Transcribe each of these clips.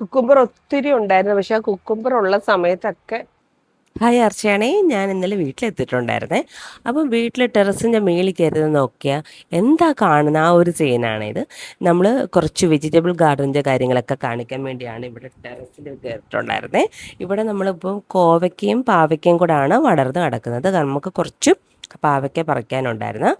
Cucumber ഒത്തിരി ഉണ്ടായിരുന്നു പക്ഷെ ആ കുക്കുംബർ ഉള്ള സമയത്തൊക്കെ ഹായ് അർച്ചയാണേ ഞാൻ ഇന്നലെ വീട്ടിലെത്തിയിട്ടുണ്ടായിരുന്നേ. അപ്പം വീട്ടിൽ ടെറസിന്റെ മേളിൽ കയറി നോക്കിയാൽ എന്താ കാണുന്ന? ആ ഒരു സീനാണ് ഇത്. നമ്മൾ കുറച്ച് വെജിറ്റബിൾ ഗാർഡന്റെ കാര്യങ്ങളൊക്കെ കാണിക്കാൻ വേണ്ടിയാണ് ഇവിടെ ടെറസിൽ കയറിയിട്ടുണ്ടായിരുന്നേ. ഇവിടെ നമ്മളിപ്പം കോവയ്ക്കയും പാവയ്ക്കയും കൂടാണ് വളർന്ന് കിടക്കുന്നത് നമുക്ക് കുറച്ച് പാവയ്ക്ക പറിക്കാനുണ്ടായിരുന്നു.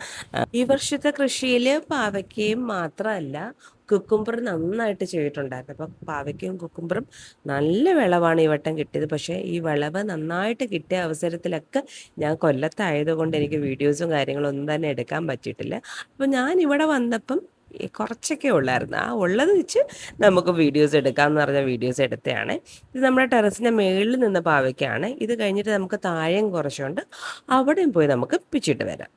ഈ വർഷത്തെ കൃഷിയിൽ പാവയ്ക്കയും മാത്രമല്ല കുക്കുംബർ നന്നായിട്ട് ചെയ്തിട്ടുണ്ടായിരുന്നു. അപ്പം പാവയ്ക്കയും കുക്കുംബറും നല്ല വിളവാണ് ഈ വട്ടം കിട്ടിയത്. പക്ഷേ ഈ വിളവ് നന്നായിട്ട് കിട്ടിയ അവസരത്തിലൊക്കെ ഞാൻ കൊല്ലത്തായതുകൊണ്ട് എനിക്ക് വീഡിയോസും കാര്യങ്ങളും ഒന്നും തന്നെ എടുക്കാൻ പറ്റിയിട്ടില്ല. അപ്പം ഞാൻ ഇവിടെ വന്നപ്പം കുറച്ചൊക്കെ ഉള്ളായിരുന്നു. ആ ഉള്ളത് വെച്ച് നമുക്ക് വീഡിയോസ് എടുക്കാമെന്ന് പറഞ്ഞ വീഡിയോസ് എടുത്തതാണ് ഇത് നമ്മുടെ ടെറസിന്റെ മുകളിൽ നിന്ന് പാവയ്ക്കാണ്. ഇത് കഴിഞ്ഞിട്ട് നമുക്ക് താഴെയും കുറച്ചുകൊണ്ട് അവിടെയും പോയി നമുക്ക് പിച്ചിട്ട് വരാം.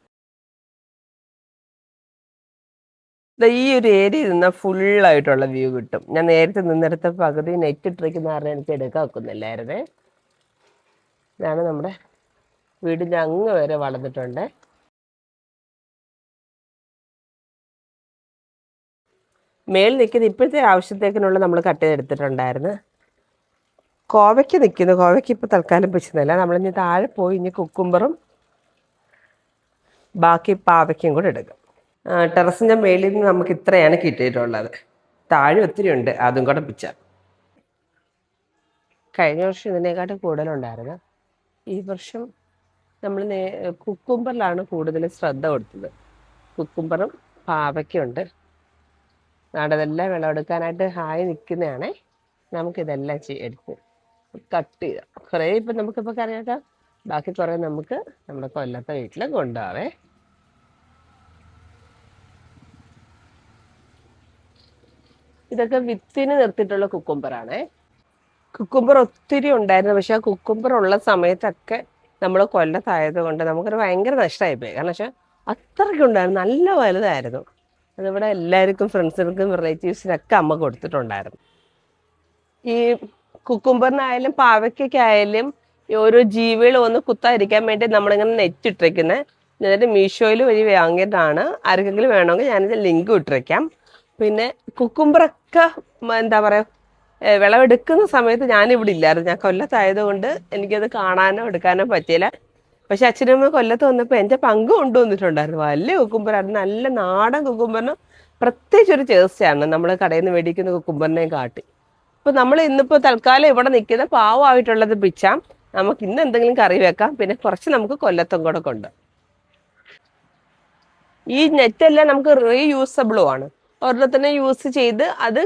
ഈ ഒരു ഏരിയ നിന്നാൽ ഫുള്ളായിട്ടുള്ള വ്യൂ കിട്ടും. ഞാൻ നേരത്തെ നിന്നെടുത്ത പകുതി നെറ്റ് ഇട്ടിരിക്കുന്ന കാരണം എനിക്ക് എടുക്കാൻ വെക്കുന്നില്ലായിരുന്നേ ഇതാണ് നമ്മുടെ വീടിന്റെ അങ്ങ് വരെ വളർന്നിട്ടുണ്ട്. മേളിൽ നിൽക്കുന്ന ഇപ്പോഴത്തെ ആവശ്യത്തേക്കിനുള്ള നമ്മൾ കട്ട് ചെയ്തെടുത്തിട്ടുണ്ടായിരുന്നു. കോവയ്ക്ക് നിൽക്കുന്നു. കോവയ്ക്ക് ഇപ്പോൾ തൽക്കാലം വെച്ചതല്ല നമ്മളിനി താഴെ പോയി ഇനി കുക്കുംബറും ബാക്കി പാവയ്ക്കും കൂടെ എടുക്കും. ടെറസിന്റെ മേളിൽ നിന്ന് നമുക്ക് ഇത്രയാണ് കിട്ടിയിട്ടുള്ളത്. താഴെ ഒത്തിരി ഉണ്ട്. അതും കൂടെ പിച്ച കഴിഞ്ഞ വർഷം ഇതിനേക്കാട്ടും കൂടുതലുണ്ടായിരുന്നു. ഈ വർഷം നമ്മൾ നേ കുക്കുംബറിലാണ് കൂടുതൽ ശ്രദ്ധ കൊടുത്തത്. കുക്കുംബറും പാവയ്ക്കുണ്ട് നാടതെല്ലാം വിളവെടുക്കാനായിട്ട് ഹായ് നിൽക്കുന്നതാണേ. നമുക്കിതെല്ലാം ചെയ്യ എടുത്ത് കട്ട് ചെയ്യാം കുറേ ഇപ്പം നമുക്കിപ്പോൾ കറിയാക്കാം ബാക്കി കുറേ നമുക്ക് നമ്മുടെ കൊല്ലത്തെ വീട്ടിൽ കൊണ്ടുപോവേ ഇതൊക്കെ വിത്തിന് നിർത്തിയിട്ടുള്ള കുക്കുംബറാണേ. കുക്കുംബർ ഒത്തിരി ഉണ്ടായിരുന്നു. പക്ഷെ ആ കുക്കുംബർ ഉള്ള സമയത്തൊക്കെ നമ്മൾ കൊല്ലത്തായത് കൊണ്ട് നമുക്കൊരു ഭയങ്കര നഷ്ടമായിപ്പോയി. കാരണം വെച്ചാൽ അത്രയ്ക്കുണ്ടായിരുന്നു നല്ല വലുതായിരുന്നു. അതിവിടെ എല്ലാവർക്കും ഫ്രണ്ട്സിനും റിലേറ്റീവ്സിനൊക്കെ അമ്മ കൊടുത്തിട്ടുണ്ടായിരുന്നു. ഈ കുക്കുംബറിനായാലും പാവയ്ക്കായാലും ഓരോ ജീവികൾ ഒന്ന് കുത്താതിരിക്കാൻ വേണ്ടി നമ്മളിങ്ങനെ നെറ്റ് ഇട്ടിരിക്കുന്നത് എന്നിട്ട് മീഷോയിൽ വഴി വാങ്ങിയതാണ്. ആർക്കെങ്കിലും വേണമെങ്കിൽ ഞാനിത് ലിങ്ക് ഇട്ടിരിക്കാം. പിന്നെ കുക്കുംബറൊക്കെ എന്താ പറയുക വിളവെടുക്കുന്ന സമയത്ത് ഞാനിവിടെ ഇല്ലായിരുന്നു. ഞാൻ കൊല്ലത്തായതുകൊണ്ട് എനിക്കത് കാണാനോ എടുക്കാനോ പറ്റിയില്ല. പക്ഷെ അച്ഛനമ്മ കൊല്ലത്ത് വന്നപ്പോൾ എന്റെ പങ്ക് കൊണ്ടുവന്നിട്ടുണ്ടായിരുന്നു വലിയ കുക്കുംബറായിരുന്നു നല്ല നാടൻ കുക്കുംബറിന് പ്രത്യേകിച്ച് ഒരു ചേർച്ചയാണ് നമ്മൾ കടയിൽ നിന്ന് മേടിക്കുന്ന കുക്കുംബറിനെയും കാട്ടി. അപ്പോൾ നമ്മൾ ഇന്നിപ്പോൾ തൽക്കാലം ഇവിടെ നിൽക്കുന്ന പാവമായിട്ടുള്ളത് പിച്ചാം. നമുക്ക് ഇന്ന് എന്തെങ്കിലും കറി വെക്കാം. പിന്നെ കുറച്ച് നമുക്ക് കൊല്ലത്തും കൂടെ കൊണ്ട്. ഈ നെറ്റെല്ലാം നമുക്ക് റീയൂസബിളും ആണ്. ഒരെണ്ണത്തിനെ യൂസ് ചെയ്ത് അത്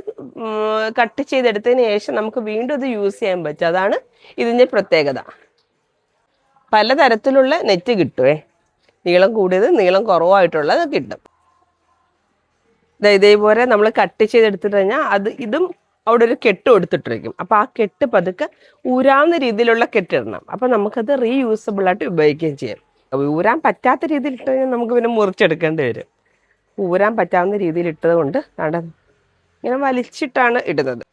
കട്ട് ചെയ്തെടുത്തതിന് ശേഷം നമുക്ക് വീണ്ടും ഇത് യൂസ് ചെയ്യാൻ പറ്റും. അതാണ് ഇതിന്റെ പ്രത്യേകത. പലതരത്തിലുള്ള നെറ്റ് കിട്ടുമേ നീളം കൂടിയത് നീളം കുറവായിട്ടുള്ളത് കിട്ടും. ഇതേപോലെ നമ്മൾ കട്ട് ചെയ്തെടുത്തിട്ട് കഴിഞ്ഞാൽ അത് ഇതും അവിടെ ഒരു കെട്ട് കൊടുത്തിട്ടിരിക്കും അപ്പോൾ ആ കെട്ട് പതുക്കെ ഊരാവുന്ന രീതിയിലുള്ള കെട്ടിടണം അപ്പോൾ നമുക്കത് റീയൂസബിൾ ആയിട്ട് ഉപയോഗിക്കുകയും ചെയ്യാം. ഊരാൻ പറ്റാത്ത രീതിയിൽ ഇട്ട് കഴിഞ്ഞാൽ നമുക്ക് പിന്നെ മുറിച്ചെടുക്കേണ്ടി വരും. ഊരാൻ പറ്റാവുന്ന രീതിയിൽ ഇട്ടത് കൊണ്ട് കണ്ട ഇങ്ങനെ വലിച്ചിട്ടാണ് ഇടുന്നത്.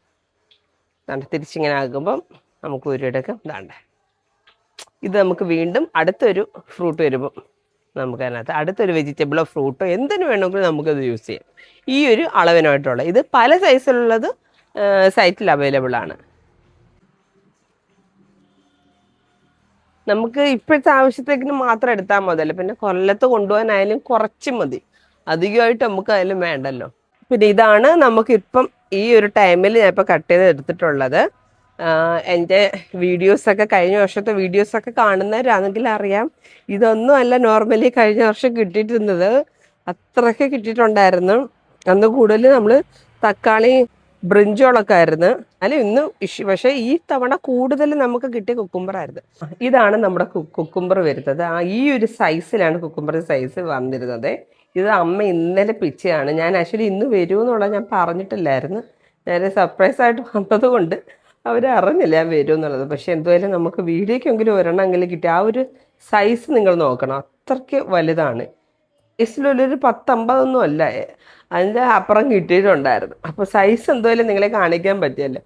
തിരിച്ചിങ്ങനെ ആകുമ്പം നമുക്ക് ഊരിയെടുക്കാം. ദാണ്ടേ. ഇത് നമുക്ക് വീണ്ടും അടുത്തൊരു ഫ്രൂട്ട് വരുമ്പോൾ നമുക്ക് അതിനകത്ത് അടുത്തൊരു വെജിറ്റബിളോ ഫ്രൂട്ടോ എന്തിനു വേണമെങ്കിലും നമുക്കത് യൂസ് ചെയ്യാം. ഈ ഒരു അളവിനായിട്ടുള്ള ഇത് പല സൈസിലുള്ളത് സൈറ്റിൽ അവൈലബിൾ ആണ്. നമുക്ക് ഇപ്പോഴത്തെ ആവശ്യത്തേക്കിന് മാത്രം എടുത്താൽ മതിയല്ലോ. പിന്നെ കൊല്ലത്ത് കൊണ്ടുപോകാനായാലും കുറച്ച് മതി. അധികമായിട്ട് നമുക്ക് അതിലും വേണ്ടല്ലോ. പിന്നെ ഇതാണ് നമുക്കിപ്പം ഈ ഒരു ടൈമിൽ ഞാൻ ഇപ്പോൾ കട്ട് ചെയ്ത് എടുത്തിട്ടുള്ളത്. എന്റെ വീഡിയോസൊക്കെ കഴിഞ്ഞ വർഷത്തെ വീഡിയോസൊക്കെ കാണുന്നവരാണെങ്കിൽ അറിയാം. ഇതൊന്നും അല്ല നോർമലി കഴിഞ്ഞ വർഷം കിട്ടിയിരുന്നത് അത്രയ്ക്ക് കിട്ടിയിട്ടുണ്ടായിരുന്നു. അന്ന് കൂടുതൽ നമ്മൾ തക്കാളി ബ്രിഞ്ചോളൊക്കെ ആയിരുന്നു. അല്ല ഇന്ന് പക്ഷേ ഈ തവണ കൂടുതൽ നമുക്ക് കിട്ടിയ കുക്കുംബറായിരുന്നു ഇതാണ് നമ്മുടെ കുക്കുംബർ വരുന്നത്. ആ ഈ ഒരു സൈസിലാണ് കുക്കുംബർ സൈസ് വന്നിരുന്നത്. ഇത് അമ്മ ഇന്നലെ പിച്ചയാണ്. ഞാൻ ആക്ച്വലി ഇന്ന് വരുമെന്നുള്ള ഞാൻ പറഞ്ഞിട്ടില്ലായിരുന്നു. നേരെ സർപ്രൈസ് ആയിട്ട് വന്നത് അറിഞ്ഞില്ല ഞാൻ വരും എന്നുള്ളത് പക്ഷെ എന്തുമായാലും നമുക്ക് വീഡിയോക്കെങ്കിലും ഒരെണ്ണമെങ്കിലും കിട്ടി. ആ ഒരു സൈസ് നിങ്ങൾ നോക്കണം. അത്രയ്ക്ക് വലുതാണ്. സൈസിലൊരു പത്തമ്പതൊന്നും അല്ല. അതിന്റെ അപ്പുറം കിട്ടിയിട്ടുണ്ടായിരുന്നു. അപ്പോൾ സൈസ് എന്തായാലും നിങ്ങളെ കാണിക്കാൻ പറ്റിയല്ലോ.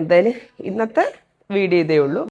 എന്തായാലും ഇന്നത്തെ വീഡിയോ ഇതേ ഉള്ളൂ.